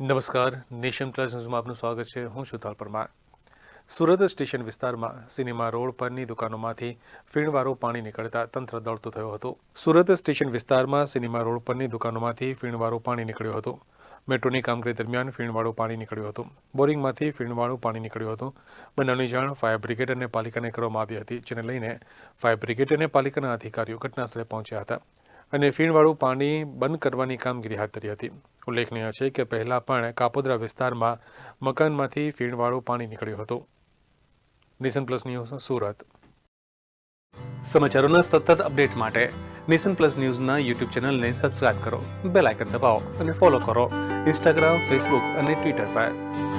નમસ્કાર. Nation plus ન્યૂઝમાં આપનું સ્વાગત છે. હું શુતાલ પરમાર. સુરત સ્ટેશન વિસ્તારમાં સિનેમા રોડ પરની દુકાનોમાંથી ફીણવાળું પાણી નીકળતા તંત્ર દોડતું થયું હતું. સુરત સ્ટેશન વિસ્તારમાં સિનેમા રોડ પરની દુકાનોમાંથી ફીણવાળું પાણી નીકળ્યું હતું. મેટ્રોની કામગીરી દરમિયાન ફીણવાળું પાણી નીકળ્યું હતું. બોરિંગમાંથી ફીણવાળું પાણી નીકળ્યું હતું. બનાવની જાણ ફાયર બ્રિગેડ અને પાલિકાને કરવામાં આવી હતી, જેને લઈને ફાયર બ્રિગેડ અને પાલિકાના અધિકારીઓ ઘટનાસ્થળે પહોંચ્યા હતા. અને ફીણવાળું પાણી બંધ કરવાની કામગીરી હાથ ધરી હતી. ઉલ્લેખનીય છે કે પહેલાં પણ કાપોદ્રા વિસ્તારમાં મકાનમાંથી ફીણવાળું પાણી નીકળ્યું હતું. Nation Plus News Surat. સમાચારોના સતત અપડેટ માટે નેશન પ્લસ ન્યૂઝના યુટ્યુબ ચેનલને સબસ્ક્રાઇબ કરો, બેલ આઇકન દબાવો અને ફોલો કરો ઇન્સ્ટાગ્રામ, ફેસબુક અને ટ્વિટર પર.